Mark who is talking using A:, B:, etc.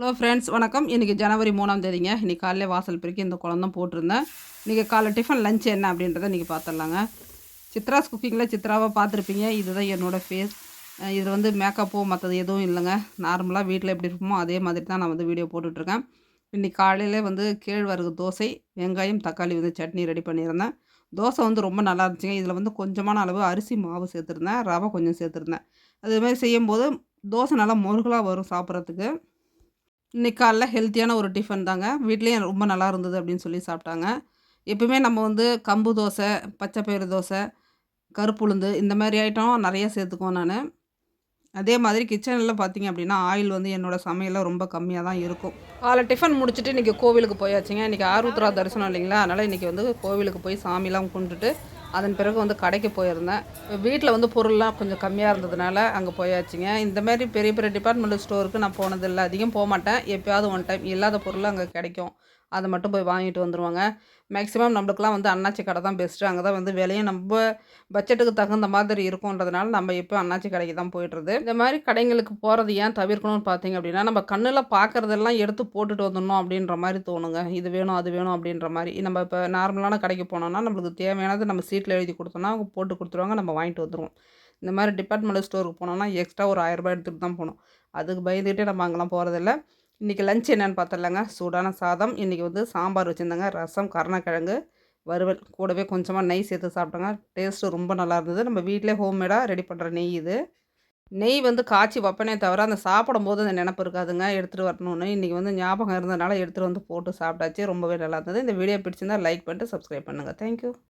A: Hello friends வணக்கம். இன்றைக்கி ஜனவரி மூணாம் தேதிங்க. இன்றைக்கி காலையில் வாசல் பெருக்கி இந்த குழந்தான் போட்டிருந்தேன். இன்றைக்கி காலை டிஃபன் லஞ்ச் என்ன அப்படின்றத இன்றைக்கி பார்த்துடலாங்க. சித்ராஸ் குக்கிங்கில் சித்ராவாக பார்த்துருப்பீங்க. இதுதான் என்னோடய ஃபேஸ் இது வந்து மேக்கப்போ மற்றது எதுவும் இல்லைங்க. நார்மலாக வீட்டில் எப்படி இருப்போமோ அதே மாதிரி தான் நான் வந்து வீடியோ போட்டுட்ருக்கேன். இன்றைக்கி காலையில் வந்து கேழ்வரகு தோசை வெங்காயம் தக்காளி வந்து சட்னி ரெடி பண்ணியிருந்தேன். தோசை வந்து ரொம்ப நல்லா இருந்துச்சுங்க. இதில் வந்து கொஞ்சமான அளவு அரிசி மாவு சேர்த்துருந்தேன். ரவை கொஞ்சம் சேர்த்துருந்தேன். அதுமாதிரி செய்யும்போது தோசை நல்லா முருகலாக வரும் சாப்பிட்றதுக்கு. இன்றைக்கி காலைல ஹெல்த்தியான ஒரு டிஃபன் தாங்க. வீட்லேயும் ரொம்ப நல்லா இருந்தது அப்படின்னு சொல்லி சாப்பிட்டாங்க. எப்பவுமே நம்ம வந்து கம்பு தோசை பச்சை பயிறு தோசை கருப்புளுந்து இந்த மாதிரி ஐட்டம் நிறைய சேர்த்துக்குவோம் நான். அதே மாதிரி கிச்சனில் பார்த்தீங்க அப்படின்னா ஆயில் வந்து என்னோடய சமையலில் ரொம்ப கம்மியாக தான் இருக்கும். காலை டிஃபன் முடிச்சுட்டு இன்றைக்கி கோவிலுக்கு போயாச்சுங்க. இன்றைக்கி ஆருத்ரா தரிசனம் இல்லைங்களா? அதனால் இன்றைக்கி வந்து கோவிலுக்கு போய் சாமிலாம் கும்பிட்டுட்டு அதன் பிறகு வந்து கடைக்கு போயிருந்தேன். வீட்டில் வந்து பொருள்லாம் கொஞ்சம் கம்மியாக இருந்ததுனால அங்கே போயாச்சுங்க. இந்த மாதிரி பெரிய பெரிய டிபார்ட்மெண்டல் ஸ்டோருக்கு நான் போனதில்லை. அதிகம் போக மாட்டேன். எப்போயாவது ஒன் டைம் இல்லாத பொருள் அங்கே கிடைக்கும். அதை மட்டும் போய் வாங்கிட்டு வந்துடுவாங்க மேக்ஸிமம் நம்மளுக்குலாம் வந்து அண்ணாச்சி கடை தான் பெஸ்ட்டு அங்கே தான் வந்து விலையும் நம்ம பட்ஜெட்டுக்கு தகுந்த மாதிரி இருக்குன்றதுனால நம்ம இப்போ அண்ணாச்சி கடைக்கு தான் போயிட்டுருது. இந்த மாதிரி கடைங்களுக்கு போகிறது ஏன் தவிர்க்கணும்னு பார்த்தீங்க அப்படின்னா நம்ம கண்ணில் பார்க்குறதெல்லாம் எடுத்து போட்டுட்டு வந்துடணும் அப்படின்ற மாதிரி தோணுங்க. இது வேணும் அது வேணும் அப்படின்ற மாதிரி. நம்ம இப்போ நார்மலான கடைக்கு போனோம்னா நம்மளுக்கு தேவையானது நம்ம சீட்டில் எழுதி கொடுத்தோம்னா அவங்க போட்டு கொடுத்துருவாங்க நம்ம வாங்கிட்டு வந்துடுவோம் இந்த மாதிரி டிபார்ட்மெண்டல் ஸ்டோருக்கு போனோம்னா எக்ஸ்ட்ரா ஒரு ஆயிரரூபா எடுத்துகிட்டு தான் போகணும். அதுக்கு பயந்துகிட்டே நம்ம அங்கெல்லாம் போகிறதில்ல இன்றைக்கி லஞ்ச் என்னென்னு பார்த்துடலாங்க. சூடான சாதம் இன்றைக்கி வந்து சாம்பார் வச்சுருந்தாங்க. ரசம் கருணக்கிழங்கு வறுவல். கூடவே கொஞ்சமாக நெய் சேர்த்து சாப்பிட்டோங்க. டேஸ்ட்டு ரொம்ப நல்லா இருந்தது. நம்ம வீட்டிலே ஹோம்மேடாக ரெடி பண்ணுற நெய் இது. நெய் வந்து காய்ச்சி வைப்பனே தவிர அந்த சாப்பிடும் போது அந்த நினப்பு இருக்காதுங்க. எடுத்துகிட்டு வரணும்னு. இன்றைக்கி வந்து ஞாபகம் இருந்ததுனால எடுத்துகிட்டு வந்து போட்டு சாப்பிட்டாச்சு. ரொம்பவே நல்லா இருந்தது. இந்த வீடியோ பிடிச்சிருந்தால் லைக் பண்ணிட்டு சப்ஸ்கிரைப் பண்ணுங்கள் தேங்க்யூ